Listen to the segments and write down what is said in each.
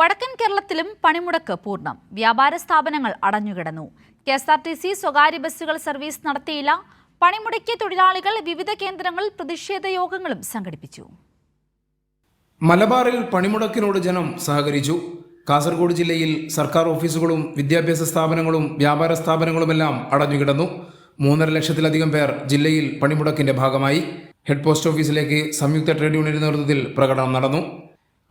വടക്കൻ കേരളത്തിലും പണിമുടക്ക് പൂർണം. വ്യാപാര സ്ഥാപനങ്ങൾ അടഞ്ഞുകിടന്നു. K S R T C സ്വകാര്യ ബസ്സുകൾ സർവീസ് നടത്തിയില്ല. പണിമുടക്കിയ തൊഴിലാളികൾ വിവിധ കേന്ദ്രങ്ങളിൽ പ്രതിഷേധ യോഗങ്ങളും സംഘടിപ്പിച്ചു. മലബാറിൽ പണിമുടക്കിനോട് ജനം സഹകരിച്ചു. കാസർഗോഡ് ജില്ലയിൽ സർക്കാർ ഓഫീസുകളും വിദ്യാഭ്യാസ സ്ഥാപനങ്ങളും വ്യാപാര സ്ഥാപനങ്ങളുമെല്ലാം അടഞ്ഞുകിടന്നു. മൂന്നര ലക്ഷത്തിലധികം പേർ ജില്ലയിൽ പണിമുടക്കിന്റെ ഭാഗമായി. ഹെഡ് പോസ്റ്റ് ഓഫീസിലേക്ക് സംയുക്ത ട്രേഡ് യൂണിയന്റെ നേതൃത്വത്തിൽ പ്രകടനം നടന്നു.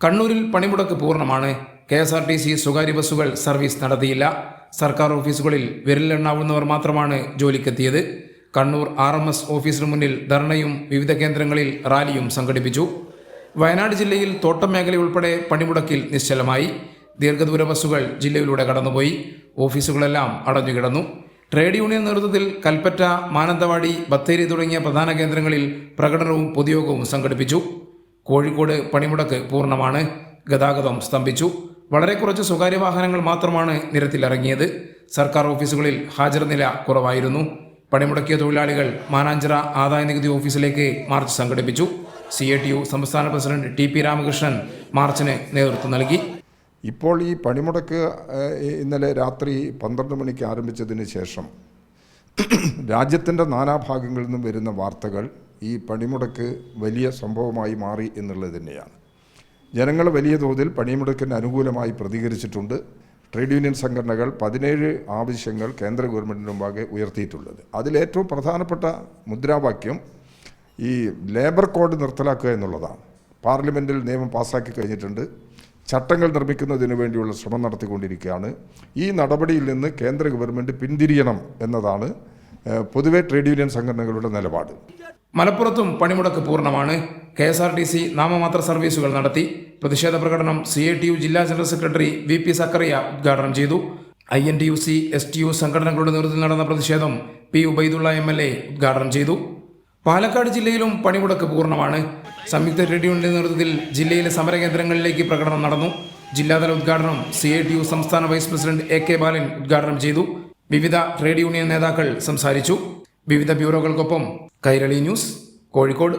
കണ്ണൂരിൽ പണിമുടക്ക് പൂർണമാണ്. K S R T C സ്വകാര്യ ബസ്സുകൾ സർവീസ് നടത്തിയില്ല. സർക്കാർ ഓഫീസുകളിൽ വിരലിലെണ്ണാവുന്നവർ മാത്രമാണ് ജോലിക്കെത്തിയത്. കണ്ണൂർ ആർ എം എസ് ഓഫീസിന് മുന്നിൽ ധർണയും വിവിധ കേന്ദ്രങ്ങളിൽ റാലിയും സംഘടിപ്പിച്ചു. വയനാട് ജില്ലയിൽ തോട്ടം മേഖലയുൾപ്പെടെ പണിമുടക്കിൽ നിശ്ചലമായി. ദീർഘദൂര ബസ്സുകൾ ജില്ലയിലൂടെ കടന്നുപോയി. ഓഫീസുകളെല്ലാം അടഞ്ഞുകിടന്നു. ട്രേഡ് യൂണിയൻ നേതൃത്വത്തിൽ കൽപ്പറ്റ മാനന്തവാടി ബത്തേരി തുടങ്ങിയ പ്രധാന കേന്ദ്രങ്ങളിൽ പ്രകടനവും പൊതുയോഗവും സംഘടിപ്പിച്ചു. കോഴിക്കോട് പണിമുടക്ക് പൂർണമാണ്. ഗതാഗതം സ്തംഭിച്ചു. വളരെ കുറച്ച് സ്വകാര്യ വാഹനങ്ങൾ മാത്രമാണ് നിരത്തിലിറങ്ങിയത്. സർക്കാർ ഓഫീസുകളിൽ ഹാജർനില കുറവായിരുന്നു. പണിമുടക്കിയ തൊഴിലാളികൾ മാനാഞ്ചിറ ആദായ നികുതി ഓഫീസിലേക്ക് മാർച്ച് സംഘടിപ്പിച്ചു. സി എ ടി യു സംസ്ഥാന പ്രസിഡന്റ് ടി പി രാമകൃഷ്ണൻ മാർച്ചിന് നേതൃത്വം നൽകി. ഇപ്പോൾ ഈ പണിമുടക്ക് ഇന്നലെ രാത്രി പന്ത്രണ്ട് മണിക്ക് ആരംഭിച്ചതിന് ശേഷം രാജ്യത്തിന്റെ നാനാഭാഗങ്ങളിൽ നിന്നും വരുന്ന വാർത്തകൾ ഈ പണിമുടക്ക് വലിയ സംഭവമായി മാറി എന്നുള്ളത് തന്നെയാണ്. ജനങ്ങൾ വലിയ തോതിൽ പണിമുടക്കിന് അനുകൂലമായി പ്രതികരിച്ചിട്ടുണ്ട്. ട്രേഡ് യൂണിയൻ സംഘടനകൾ പതിനേഴ് ആവശ്യങ്ങൾ കേന്ദ്ര ഗവൺമെന്റിന് മുമ്പാകെ ഉയർത്തിയിട്ടുള്ളത്. അതിലേറ്റവും പ്രധാനപ്പെട്ട മുദ്രാവാക്യം ഈ ലേബർ കോഡ് നിർത്തലാക്കുക എന്നുള്ളതാണ്. പാർലമെന്റിൽ നിയമം പാസ്സാക്കി കഴിഞ്ഞിട്ടുണ്ട്. ചട്ടങ്ങൾ നിർമ്മിക്കുന്നതിന് വേണ്ടിയുള്ള ശ്രമം നടത്തിക്കൊണ്ടിരിക്കുകയാണ്. ഈ നടപടിയിൽ നിന്ന് കേന്ദ്ര ഗവൺമെന്റ് പിന്തിരിയണം എന്നതാണ് പൊതുവെ ട്രേഡ് യൂണിയൻ സംഘടനകളുടെ നിലപാട്. മലപ്പുറത്തും പണിമുടക്ക് പൂർണമാണ്. K S R T C നാമമാത്ര സർവീസുകൾ നടത്തി. പ്രതിഷേധ പ്രകടനം സി എ ടി യു ജില്ലാ general secretary V P Zakariya ഉദ്ഘാടനം ചെയ്തു. I N T U C S T U സംഘടനകളുടെ നേതൃത്വത്തിൽ നടന്ന പ്രതിഷേധം P Ubaidulla M L A ഉദ്ഘാടനം ചെയ്തു. പാലക്കാട് ജില്ലയിലും പണിമുടക്ക് പൂർണമാണ്. സംയുക്ത ട്രേഡ് യൂണിയന്റെ നേതൃത്വത്തിൽ ജില്ലയിലെ സമരകേന്ദ്രങ്ങളിലേക്ക് പ്രകടനം നടന്നു. ജില്ലാതല ഉദ്ഘാടനം സി ഐ ടി യു സംസ്ഥാന vice president A K Balan ഉദ്ഘാടനം ചെയ്തു. വിവിധ ട്രേഡ് യൂണിയൻ നേതാക്കൾ സംസാരിച്ചു. വിവിധ ബ്യൂറോകൾക്കൊപ്പം കൈരളി ന്യൂസ് കോഴിക്കോട്